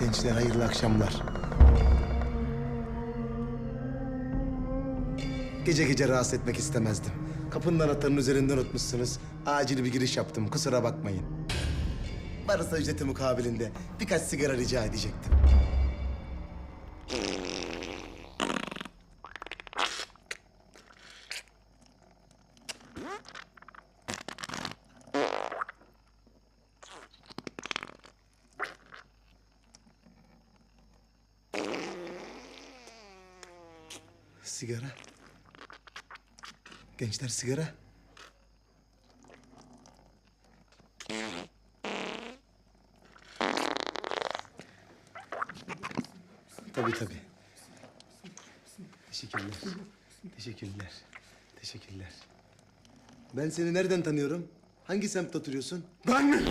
Gençler hayırlı akşamlar. Gece gece rahatsız etmek istemezdim. Kapının anahtarının üzerinden unutmuşsunuz. Acil bir giriş yaptım, kusura bakmayın. Varsa ücreti mukabilinde birkaç sigara rica edecektim. Sigara. Gençler sigara. Tabii tabii. Teşekkürler. Teşekkürler. Teşekkürler. Ben seni nereden tanıyorum? Hangi semtte oturuyorsun? Ben mi?